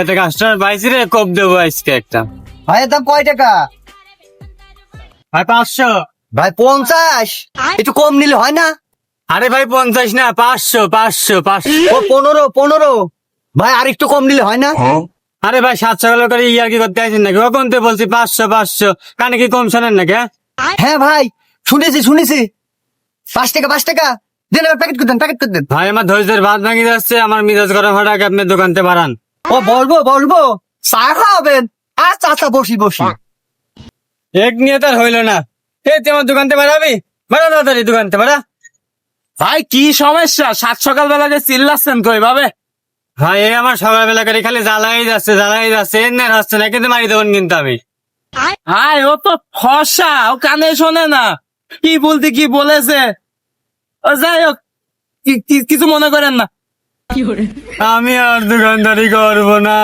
একটা কাস্টমার পাইছি রে কোপ দেবো আজকে একটা। ভাইয়ের দাম কয় টাকা? ভাই পাঁচশো। ভাই পঞ্চাশ? একটু কম নিলে হয় না? আরে ভাই পঞ্চাশ না পাঁচশো পাঁচশো পাঁচশো। ও পনেরো পনেরো। ভাই আর একটু কম নিলে হয় না? আরে ভাই সাতশো টাকা করে ইয়ার কি করতে আছেন নাকি? কখন তো বলছি পাঁচশো পাঁচশো। কানে কি কম শোনেন নাকি হ্যাঁ? হ্যাঁ ভাই শুনেছি শুনেছি। পাঁচ টাকা পাঁচ টাকা। দেন এবার প্যাকেট করে দেন প্যাকেট করে দেন। ভাই আমার ধৈর্যের ভাত ভাঙি যাচ্ছে আমার মিজাজ গরম হঠাৎ আপনি দোকানতে বাড়ান। ও বলব বলব। চা খাওয়াবেন আর চাচা বসি বসি। এক নিয়ে তার হইল না। এই তুই আমার দোকানতে বাড়াবি? বাড়া তাড়াতাড়ি দোকানতে বাড়া। ভাই কি সমস্যা? সাত সকাল বেলা যে চিল্লাচ্ছেন কই ভাবে ভাই এই আমার সকালবেলা করে খালি জ্বালাই যাচ্ছে জ্বালাই যাচ্ছে। এনে হচ্ছে না কিন্তু মারি দেবেন কিন্তু আমি। আয় ও তো ফসা ও কানে শোনে না। কি বলতে কি বলেছে? যাই হোক কিছু মনে করেন না। আমি আর দোকানদারি করব না।